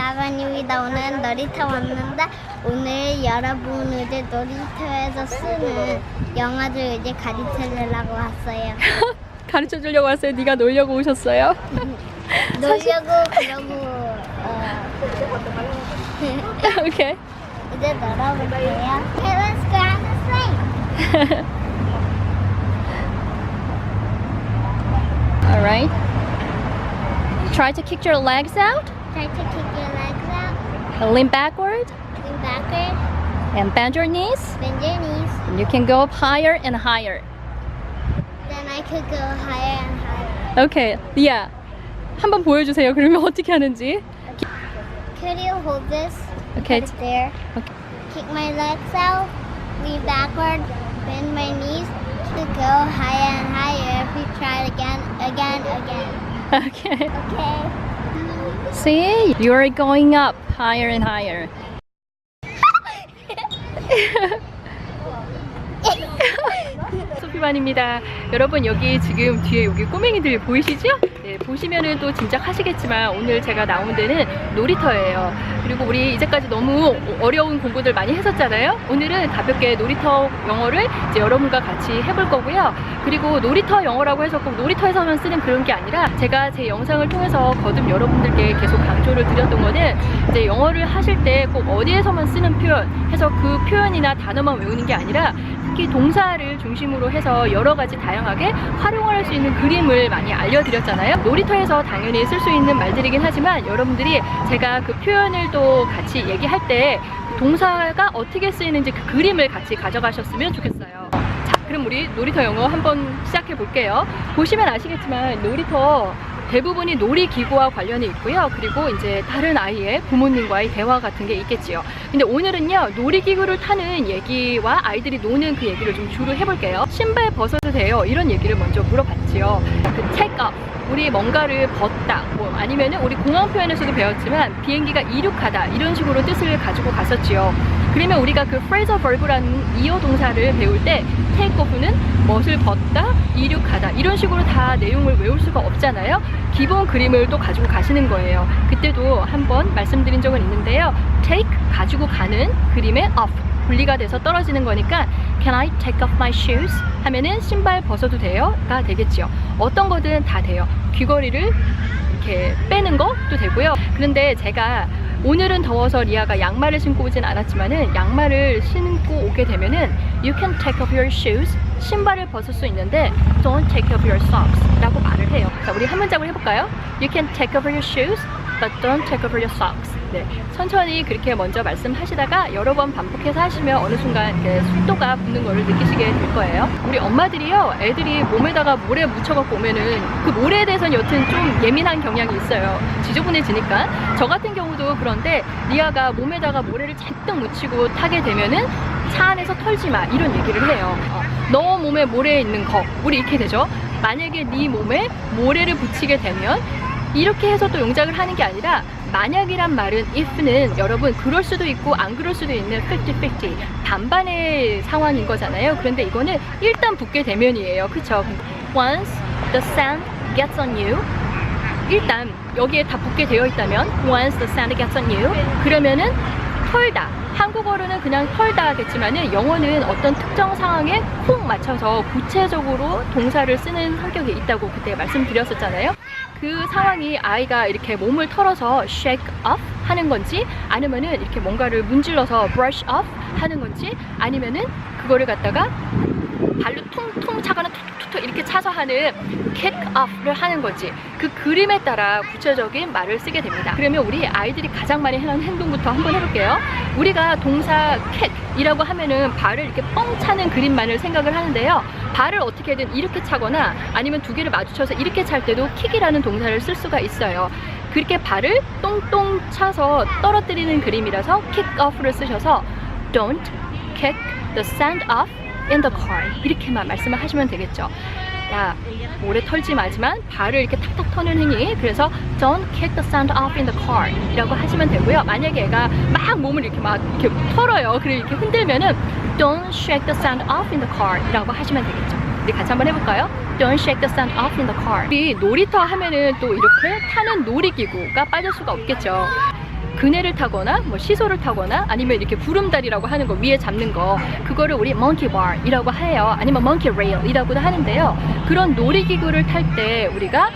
안녕하세요, 니아반입니다. 오늘 놀이터 왔는데 오늘 여러분 이제 놀이터에서 쓰는 영어를 이제 가르쳐 주려고 왔어요. 가르쳐 주려고 왔어요. 네가 놀려고 오셨어요? 놀려고 그러고 어, 오케이. 이제 놀아볼게요. Okay, let's go on the slide. All right. Try to kick your legs out. Try to kick your legs out, Lean backward lean backward, and bend your knees. bend your knees. And you can go up higher and higher. Then I could go higher and higher. 오케이. 리아. 한번 보여주세요. 그러면 어떻게 하는지. Could you hold this? 오케이. Put it there. Okay. Kick my legs out, lean backward, bend my knees to go higher and higher. If you try it again, again, again. Okay. Okay. See, you're going up higher and higher. 소피반입니다. 여러분 여기 지금 뒤에 여기 꼬맹이들 보이시죠? 네, 보시면은 또 짐작하시겠지만 오늘 제가 나온 데는 놀이터예요. 그리고 우리 이제까지 너무 어려운 공부들 많이 했었잖아요. 오늘은 가볍게 놀이터 영어를 이제 여러분과 같이 해볼 거고요. 그리고 놀이터 영어라고 해서 꼭 놀이터에서만 쓰는 그런 게 아니라 제가 제 영상을 통해서 거듭 여러분들께 계속 강조를 드렸던 거는 이제 영어를 하실 때 꼭 어디에서만 쓰는 표현 해서 그 표현이나 단어만 외우는 게 아니라 특히 동사를 중심으로 해서 여러 가지 다양하게 활용할 수 있는 그림을 많이 알려드렸잖아요. 놀이터에서 당연히 쓸 수 있는 말들이긴 하지만 여러분들이 제가 그 표현을 또 같이 얘기할 때 동사가 어떻게 쓰이는지 그 그림을 같이 가져가셨으면 좋겠어요. 자, 그럼 우리 놀이터 영어 한번 시작해 볼게요. 보시면 아시겠지만 놀이터 대부분이 놀이기구와 관련이 있고요. 그리고 이제 다른 아이의 부모님과의 대화 같은 게 있겠지요. 근데 오늘은요, 놀이기구를 타는 얘기와 아이들이 노는 그 얘기를 좀 주로 해볼게요. 신발 벗어도 돼요? 이런 얘기를 먼저 물어봤지요. 그 take off. 우리 뭔가를 벗다, 뭐 아니면은 우리 공항 표현에서도 배웠지만 비행기가 이륙하다 이런 식으로 뜻을 가지고 갔었지요. 그러면 우리가 그 phrasal verb라는 이어 동사를 배울 때 off는 멋을 벗다, 이륙하다 이런 식으로 다 내용을 외울 수가 없잖아요. 기본 그림을 또 가지고 가시는 거예요. 그때도 한번 말씀드린 적은 있는데요. take 가지고 가는 그림의 off 분리가 돼서 떨어지는 거니까 Can I take off my shoes? 하면은 신발 벗어도 돼요?가 되겠지요. 어떤 거든 다 돼요. 귀걸이를 이렇게 빼는 것도 되고요. 그런데 제가 오늘은 더워서 리아가 양말을 신고 오진 않았지만은 양말을 신고 오게 되면은 You can take off your shoes. 신발을 벗을 수 있는데 Don't take off your socks. 라고 말을 해요. 자, 우리 한 문장을 해볼까요? You can take off your shoes, but don't take off your socks. 네, 천천히 그렇게 먼저 말씀하시다가 여러 번 반복해서 하시면 어느 순간 이렇게 속도가 붙는 거를 느끼시게 될 거예요. 우리 엄마들이요, 애들이 몸에다가 모래 묻혀갖고 오면은 그 모래에 대해서는 여튼 좀 예민한 경향이 있어요. 지저분해지니까. 저 같은 경우도 그런데 리아가 몸에다가 모래를 잔뜩 묻히고 타게 되면은 차 안에서 털지 마 이런 얘기를 해요. 어, 너 몸에 모래 있는 거 우리 이렇게 되죠. 만약에 네 몸에 모래를 붙이게 되면 이렇게 해서 또 용작을 하는 게 아니라 만약이란 말은 if는 여러분 그럴 수도 있고 안 그럴 수도 있는 50-50 반반의 상황인 거잖아요. 그런데 이거는 일단 붙게 되면이에요. 그쵸? Once the sand gets on you 일단 여기에 다 붙게 되어 있다면 once the sand gets on you 그러면은 털다 한국어로는 그냥 털다겠지만은 영어는 어떤 특정 상황에 콕 맞춰서 구체적으로 동사를 쓰는 성격이 있다고 그때 말씀드렸었잖아요. 그 상황이 아이가 이렇게 몸을 털어서 shake off 하는 건지 아니면은 이렇게 뭔가를 문질러서 brush off 하는 건지 아니면은 그거를 갖다가 발로 퉁퉁 차거나 툭툭툭 이렇게 차서 하는 kick off를 하는 거지. 그 그림에 따라 구체적인 말을 쓰게 됩니다. 그러면 우리 아이들이 가장 많이 하는 행동부터 한번 해볼게요. 우리가 동사 kick이라고 하면은 발을 이렇게 뻥 차는 그림만을 생각을 하는데요. 발을 어떻게든 이렇게 차거나 아니면 두 개를 마주쳐서 이렇게 찰 때도 kick이라는 동사를 쓸 수가 있어요. 그렇게 발을 똥똥 차서 떨어뜨리는 그림이라서 kick off를 쓰셔서 don't kick the sand off in the car 이렇게만 말씀을 하시면 되겠죠. 야 모래 털지 마지만 발을 이렇게 탁탁 터는 행위 그래서 don't kick the sand off in the car 이라고 하시면 되고요. 만약에 애가 막 몸을 이렇게 막 이렇게 털어요. 그리고 이렇게 흔들면은 don't shake the sand off in the car 이라고 하시면 되겠죠. 우리 같이 한번 해볼까요? Don't shake the sun off in the car. 우리 놀이터 하면은 또 이렇게 타는 놀이기구가 빠질 수가 없겠죠. 그네를 타거나 뭐 시소를 타거나 아니면 이렇게 구름다리라고 하는 거 위에 잡는 거 그거를 우리 monkey bar이라고 해요. 아니면 monkey rail이라고도 하는데요. 그런 놀이기구를 탈 때 우리가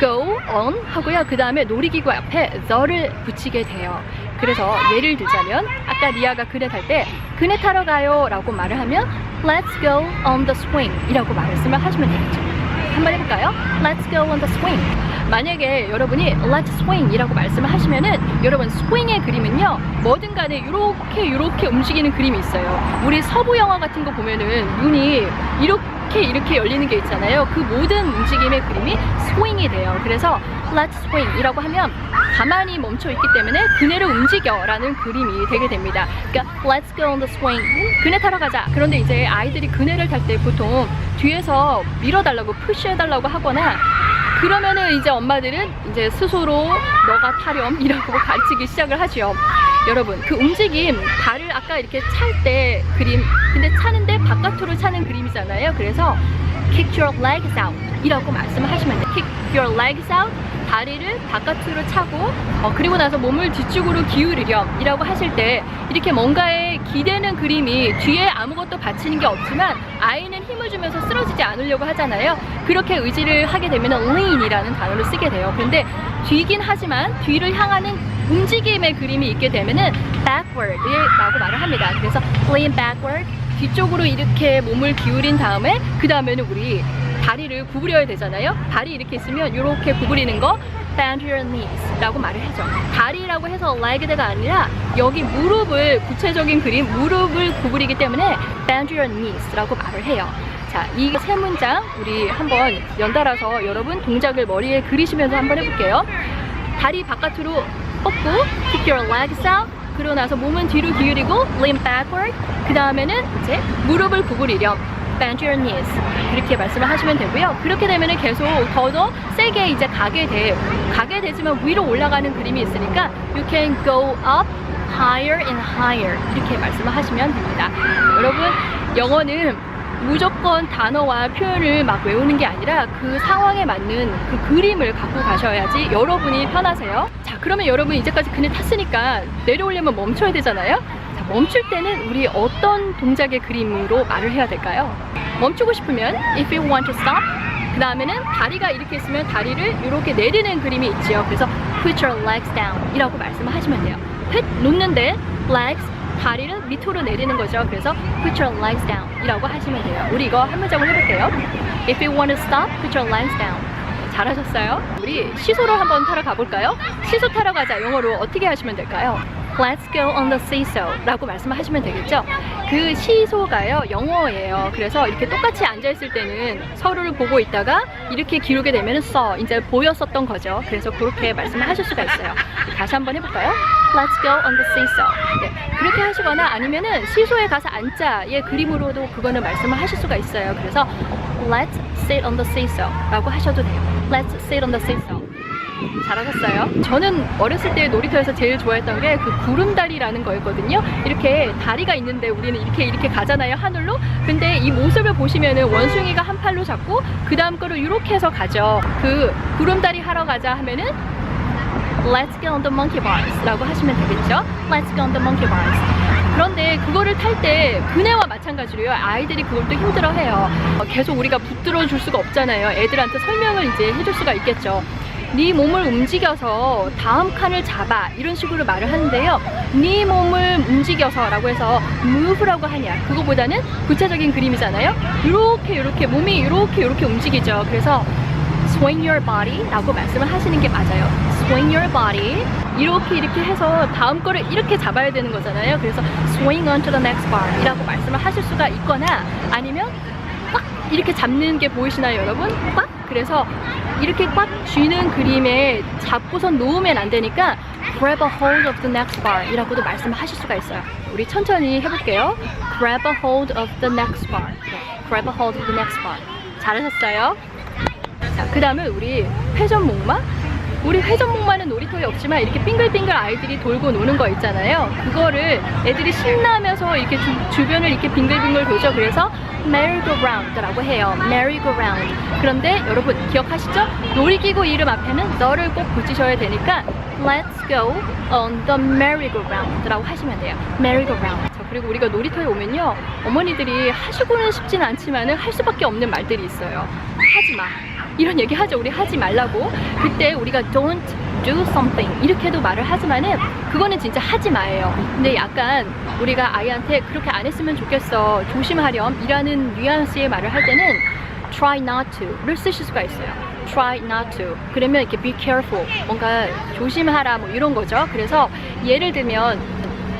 go on 하고요. 그 다음에 놀이기구 앞에 the를 붙이게 돼요. 그래서 예를 들자면 아까 리아가 그네 탈 때 그네 타러 가요 라고 말을 하면 let's go on the swing 이라고 말씀을 하시면 되겠죠. 한번 해볼까요? Let's go on the swing. 만약에 여러분이 let's swing 이라고 말씀을 하시면은 여러분 swing의 그림은요 뭐든 간에 이렇게 이렇게 움직이는 그림이 있어요. 우리 서부 영화 같은 거 보면은 눈이 이렇게 이렇게 열리는 게 있잖아요. 그 모든 움직임의 그림이 swing이 돼요. 그래서 let's swing 이라고 하면 가만히 멈춰 있기 때문에 그네를 움직여 라는 그림이 되게 됩니다. 그러니까 let's go on the swing. 그네 타러 가자. 그런데 이제 아이들이 그네를 탈 때 보통 뒤에서 밀어달라고 푸시해달라고 하거나 그러면은 이제 엄마들은 이제 스스로 너가 타렴이라고 가르치기 시작을 하죠. 여러분 그 움직임 발을 아까 이렇게 찰 때 그림 근데 차는데 바깥으로 차는 그림이잖아요. 그래서 kick your legs out 이라고 말씀을 하시면 돼요. kick your legs out 다리를 바깥으로 차고 어, 그리고 나서 몸을 뒤쪽으로 기울이렴 이라고 하실 때 이렇게 뭔가에 기대는 그림이 뒤에 아무것도 받치는 게 없지만 아이는 힘을 주면서 쓰러지지 않으려고 하잖아요 그렇게 의지를 하게 되면 lean이라는 단어를 쓰게 돼요 그런데 뒤긴 하지만 뒤를 향하는 움직임의 그림이 있게 되면은 backward이라고 말을 합니다 그래서 lean backward 뒤쪽으로 이렇게 몸을 기울인 다음에 그 다음에는 우리 다리를 구부려야 되잖아요. 다리 이렇게 있으면 이렇게 구부리는 거 bend your knees 라고 말을 하죠. 다리라고 해서 leg가 아니라 여기 무릎을 구체적인 그림 무릎을 구부리기 때문에 bend your knees 라고 말을 해요. 자, 이 세 문장 우리 한번 연달아서 여러분 동작을 머리에 그리시면서 한번 해볼게요. 다리 바깥으로 뻗고 kick your legs out. 그러고 나서 몸은 뒤로 기울이고 lean backward. 그 다음에는 이제 무릎을 구부리렴 bend your knees. 이렇게 말씀을 하시면 되고요. 그렇게 되면 계속 더더 세게 이제 가게 돼 가게 되지만 위로 올라가는 그림이 있으니까 you can go up higher and higher. 이렇게 말씀을 하시면 됩니다. 여러분 영어는 무조건 단어와 표현을 막 외우는 게 아니라 그 상황에 맞는 그 그림을 갖고 가셔야지 여러분이 편하세요. 자, 그러면 여러분 이제까지 그네 탔으니까 내려오려면 멈춰야 되잖아요. 자, 멈출 때는 우리 어떤 동작의 그림으로 말을 해야 될까요? 멈추고 싶으면 if you want to stop 그 다음에는 다리가 이렇게 있으면 다리를 이렇게 내리는 그림이 있지요. 그래서 put your legs down 이라고 말씀을 하시면 돼요. put 놓는데 legs 다리를 밑으로 내리는 거죠. 그래서 put your legs down 이라고 하시면 돼요. 우리 이거 한 문장을 해볼게요. If you want to stop, put your legs down. 잘하셨어요. 우리 시소를 한번 타러 가볼까요? 시소 타러 가자. 영어로 어떻게 하시면 될까요? Let's go on the seesaw 라고 말씀하시면 되겠죠? 그 시소가요, 영어예요. 그래서 이렇게 똑같이 앉아 있을 때는 서로를 보고 있다가 이렇게 기울게 되면 saw, 이제 보였었던 거죠. 그래서 그렇게 말씀을 하실 수가 있어요. 다시 한번 해볼까요? Let's go on the seesaw. 네, 그렇게 하시거나 아니면은 시소에 가서 앉자의 그림으로도 그거는 말씀을 하실 수가 있어요. 그래서 Let's sit on the seesaw 라고 하셔도 돼요. Let's sit on the seesaw. 잘하셨어요. 저는 어렸을 때 놀이터에서 제일 좋아했던 게 그 구름다리라는 거였거든요. 이렇게 다리가 있는데 우리는 이렇게 이렇게 가잖아요 하늘로. 근데 이 모습을 보시면은 원숭이가 한 팔로 잡고 그 다음 거를 이렇게 해서 가죠. 그 구름다리 하러 가자 하면은 Let's go on the monkey bars 라고 하시면 되겠죠. Let's go on the monkey bars. 그런데 그거를 탈 때 그네와 마찬가지로요. 아이들이 그걸 또 힘들어해요. 어, 계속 우리가 붙들어 줄 수가 없잖아요. 애들한테 설명을 이제 해줄 수가 있겠죠. 네 몸을 움직여서 다음 칸을 잡아 이런 식으로 말을 하는데요. 네 몸을 움직여서 라고 해서 move라고 하냐 그거보다는 구체적인 그림이잖아요. 이렇게 이렇게 몸이 이렇게 이렇게 움직이죠. 그래서 swing your body 라고 말씀을 하시는 게 맞아요. swing your body 이렇게 이렇게 해서 다음 거를 이렇게 잡아야 되는 거잖아요. 그래서 swing on to the next bar 이라고 말씀을 하실 수가 있거나 아니면 꽉 이렇게 잡는 게 보이시나요, 여러분? 꽉? 그래서 이렇게 꽉 쥐는 그림에 잡고선 놓으면 안 되니까 grab a hold of the next bar 이라고도 말씀을 하실 수가 있어요. 우리 천천히 해볼게요. grab a hold of the next bar. 네, grab a hold of the next bar. 잘하셨어요. 자, 그 다음에 우리 회전 목마 우리 회전목 많은 놀이터에 없지만 이렇게 빙글빙글 아이들이 돌고 노는 거 있잖아요. 그거를 애들이 신나면서 이렇게 주, 변을 이렇게 빙글빙글 돌죠. 그래서 merry-go-round라고 해요. merry-go-round. 그런데 여러분 기억하시죠? 놀이기구 이름 앞에는 너를 꼭 붙이셔야 되니까 let's go on the merry-go-round라고 하시면 돼요. merry-go-round. 자, 그리고 우리가 놀이터에 오면요. 어머니들이 하시고는 싶진 않지만은 할 수밖에 없는 말들이 있어요. 하지 마. 이런 얘기 하죠. 우리 하지 말라고. 그때 우리가 don't do something 이렇게도 말을 하지만은 그거는 진짜 하지 마예요. 근데 약간 우리가 아이한테 그렇게 안 했으면 좋겠어. 조심하렴. 이라는 뉘앙스의 말을 할 때는 try not to를 쓰실 수가 있어요. try not to. 그러면 이렇게 be careful. 뭔가 조심하라 뭐 이런 거죠. 그래서 예를 들면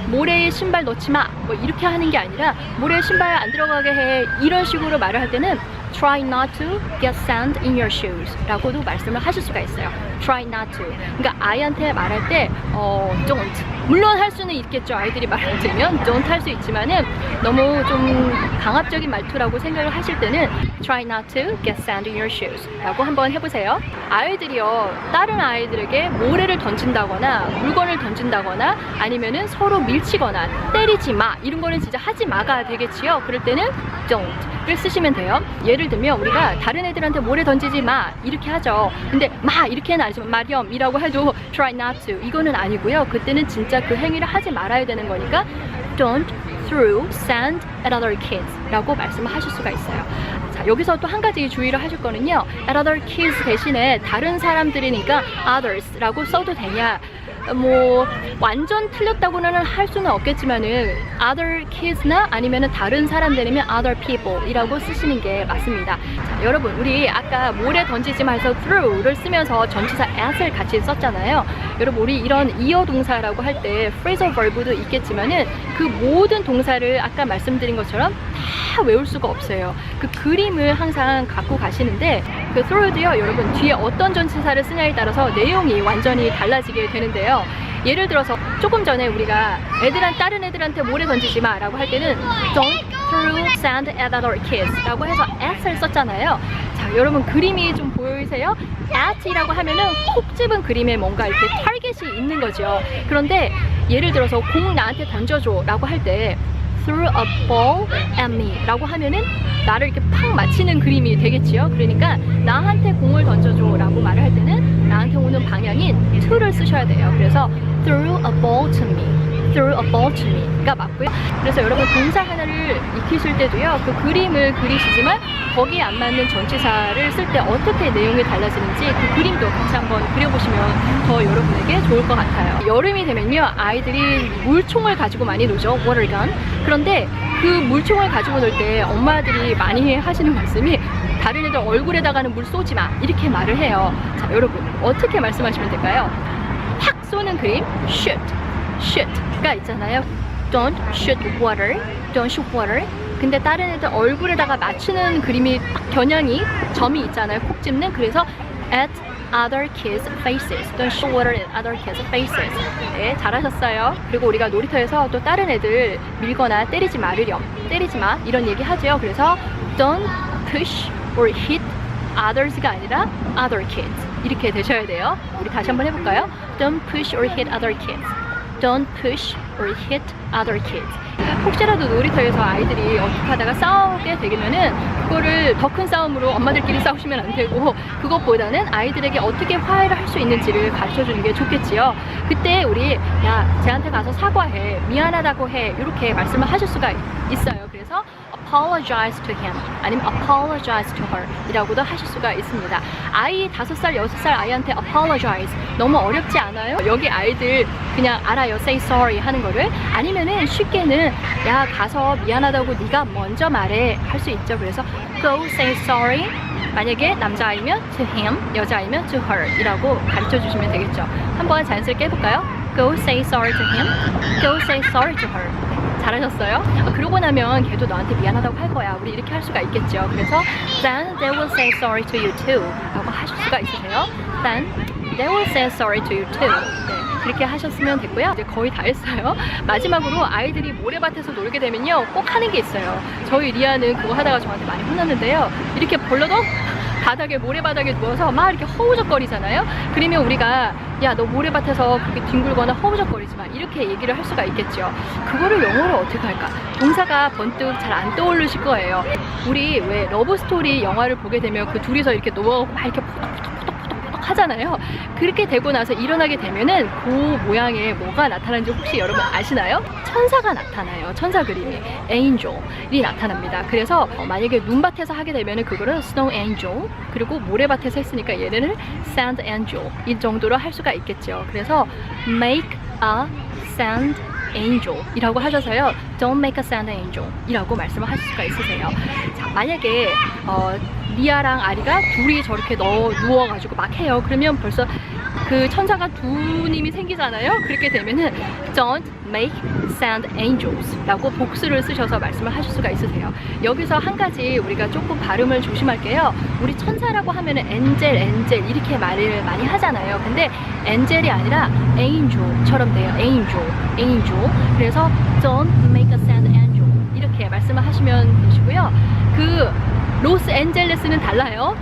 모래에 신발 넣지 마. 뭐 이렇게 하는 게 아니라 모래에 신발 안 들어가게 해. 이런 식으로 말을 할 때는 try not to get sand in your shoes 라고도 말씀을 하실 수가 있어요. Try not to. 그러니까 아이한테 말할 때 어, don't. 물론 할 수는 있겠죠. 아이들이 말을 들으면 don't 할 수 있지만은 너무 좀 강압적인 말투라고 생각을 하실 때는 try not to get sand in your shoes 라고 한번 해보세요. 아이들이요. 다른 아이들에게 모래를 던진다거나 물건을 던진다거나 아니면은 서로 밀치거나 때리지 마 이런 거는 진짜 하지 마가 되겠지요. 그럴 때는 don't를 쓰시면 돼요. 예를 들면 우리가 다른 애들한테 모래 던지지 마 이렇게 하죠. 근데 마 이렇게는 아니지만 마렴이라고 해도 try not to 이거는 아니고요. 그때는 진짜 그 행위를 하지 말아야 되는 거니까 don't throw sand at other kids 라고 말씀을 하실 수가 있어요. 자, 여기서 또 한 가지 주의를 하실 거는요. at other kids 대신에 다른 사람들이니까 others라고 써도 되냐. 뭐 완전 틀렸다고는 할 수는 없겠지만은 other kids나 아니면은 다른 사람들이면 other people이라고 쓰시는 게 맞습니다. 자, 여러분 우리 아까 모래 던지지 말서 throw를 쓰면서 전치사 at을 같이 썼잖아요. 여러분 우리 이런 이어 동사라고 할 때 phrasal verb도 있겠지만은 그 모든 동사를 아까 말씀드린 것처럼 다 외울 수가 없어요. 그 그림을 항상 갖고 가시는데 그 throw도요 여러분 뒤에 어떤 전치사를 쓰냐에 따라서 내용이 완전히 달라지게 되는데요. 예를 들어서 조금 전에 우리가 애들한 다른 애들한테 모래 던지지 마라고 할 때는 don't throw sand at other kids 라고 해서 at을 썼잖아요. 자, 여러분 그림이 좀 보이세요? at이라고 하면은 콕 집은 그림에 뭔가 이렇게 타겟이 있는 거죠. 그런데 예를 들어서 공 나한테 던져줘 라고 할 때 throw a ball at me 라고 하면은 나를 이렇게 팍 맞히는 그림이 되겠지요. 그러니까 나한테 공을 던져줘 라고 말을 할 때는 나한테 오는 방향인 to를 쓰셔야 돼요. 그래서 throw a ball to me. Throw a me가 맞고요. 그래서 여러분 동사 하나를 익히실 때도요. 그 그림을 그리시지만 거기에 안 맞는 전치사를 쓸 때 어떻게 내용이 달라지는지 그 그림도 같이 한번 그려보시면 더 여러분에게 좋을 것 같아요. 여름이 되면요. 아이들이 물총을 가지고 많이 water gun. 그런데 그 물총을 가지고 놀 때 엄마들이 많이 하시는 말씀이 다른 애들 얼굴에다가는 물 쏘지 마. 이렇게 말을 해요. 자, 여러분. 어떻게 말씀하시면 될까요? 확 쏘는 그림, shoot. Shoot가 있잖아요. Don't shoot water. Don't shoot water. 근데 다른 애들 얼굴에다가 맞추는 그림이 딱 겨냥이 점이 있잖아요. 콕 집는. 그래서 at other kids' faces. Don't shoot water at other kids' faces. 네, 잘하셨어요. 그리고 우리가 놀이터에서 또 다른 애들 밀거나 때리지 말으렴. 때리지 마. 이런 얘기 하죠. 그래서 don't push or hit others가 아니라 other kids. 이렇게 되셔야 돼요. 우리 다시 한번 해볼까요? Don't push or hit other kids. Don't push or hit other kids. 혹시라도 놀이터에서 아이들이 어떻게 하다가 싸우게 되면은 그거를 더 큰 싸움으로 엄마들끼리 싸우시면 안 되고 그것보다는 아이들에게 어떻게 화해를 할 수 있는지를 가르쳐 주는 게 좋겠지요. 그때 우리 야 쟤한테 가서 사과해 미안하다고 해 이렇게 말씀을 하실 수가 있어요. 그래서 apologize to him 아니면 apologize to her 이라고도 하실 수가 있습니다. 아이 5살, 6살 아이한테 apologize 너무 어렵지 않아요? 여기 아이들 그냥 알아요. say sorry 하는 거를 아니면은 쉽게는 야 가서 미안하다고 네가 먼저 말해 할 수 있죠. 그래서 go say sorry 만약에 남자아이면 to him, 여자아이면 to her 이라고 가르쳐 주시면 되겠죠. 한번 자연스럽게 해볼까요? Go say sorry to him, go say sorry to her. 잘하셨어요? 아, 그러고 나면 걔도 너한테 미안하다고 할 거야. 우리 이렇게 할 수가 있겠죠. 그래서 then they will say sorry to you too 라고 하실 수가 있으세요. then they will say sorry to you too. 네. 그렇게 하셨으면 됐고요. 이제 거의 다 했어요. 마지막으로 아이들이 모래밭에서 놀게 되면요. 꼭 하는 게 있어요. 저희 리아는 그거 하다가 저한테 많이 혼났는데요. 이렇게 벌러덩 바닥에 모래바닥에 누워서 막 이렇게 허우적거리잖아요. 그러면 우리가 야 너 모래밭에서 그렇게 뒹굴거나 허우적거리지 마 이렇게 얘기를 할 수가 있겠죠. 그거를 영어로 어떻게 할까? 동사가 번뜩 잘 안 떠오르실 거예요. 우리 왜 러브 스토리 영화를 보게 되면 그 둘이서 이렇게 누워 막 이렇게 포덕포덕포덕포덕 하잖아요. 그렇게 되고 나서 일어나게 되면은 그 모양의 뭐가 나타나는지 혹시 여러분 아시나요? 천사가 나타나요. 천사 그림이 angel이 나타납니다. 그래서 어, 만약에 눈밭에서 하게 되면은 그거를 snow angel 그리고 모래밭에서 했으니까 얘네는 sand angel 이 정도로 할 수가 있겠죠. 그래서 make a sand angel 이라고 하셔서요. Don't make a sand angel 이라고 말씀을 하실 수가 있으세요. 자, 만약에 어, 리아랑 아리가 둘이 저렇게 넣어 누워가지고 막 해요. 그러면 벌써 그 천사가 두 님이 생기잖아요. 그렇게 되면은 Don't make sand angels 라고 복수를 쓰셔서 말씀을 하실 수가 있으세요. 여기서 한 가지 우리가 조금 발음을 조심할게요. 우리 천사라고 하면 은 엔젤, 엔젤 이렇게 말을 많이 하잖아요. 근데 엔젤이 아니라 angel처럼 돼요. angel, angel. 그래서 don't make 이렇게 말씀을 하시면 되시고요. 그 로스앤젤레스는 달라요.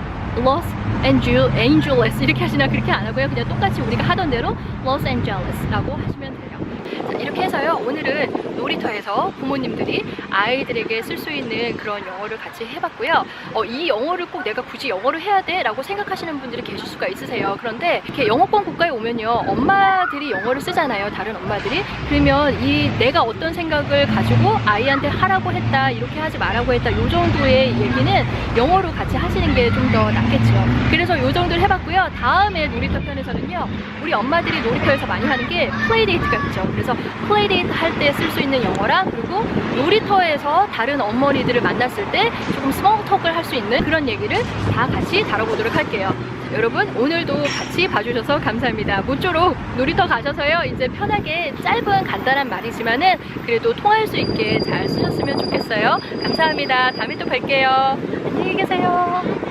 앤젤, 엔젤레스 이렇게 하시나 그렇게 안 하고요. 그냥 똑같이 우리가 하던 대로 로스앤젤레스라고 하시면 돼요. 자, 이렇게 해서요. 오늘은 놀이터에서 부모님들이 아이들에게 쓸 수 있는 그런 영어를 같이 해봤고요. 어, 이 영어를 꼭 내가 굳이 영어로 해야 돼? 라고 생각하시는 분들이 계실 수가 있으세요. 그런데 이렇게 영어권 국가에 오면요. 엄마들이 영어를 쓰잖아요. 다른 엄마들이. 그러면 이 내가 어떤 생각을 가지고 아이한테 하라고 했다, 이렇게 하지 말라고 했다, 요 정도의 얘기는 영어로 같이 하시는 게 좀 더 낫겠죠. 그래서 요 정도 를 해봤고요. 다음에 놀이터 편에서는요. 우리 엄마들이 놀이터에서 많이 하는 게 플레이데이트가 있죠. 그래서 플레이데이트 할 때 쓸 수 있는 영어랑 그리고 놀이터에서 다른 어머니들을 만났을 때 조금 스몰 톡을 할 수 있는 그런 얘기를 다 같이 다뤄보도록 할게요. 자, 여러분 오늘도 같이 봐주셔서 감사합니다. 모쪼록 놀이터 가셔서요 이제 편하게 짧은 간단한 말이지만은 그래도 통할 수 있게 잘 쓰셨으면 좋겠어요. 감사합니다. 다음에 또 뵐게요. 안녕히 계세요.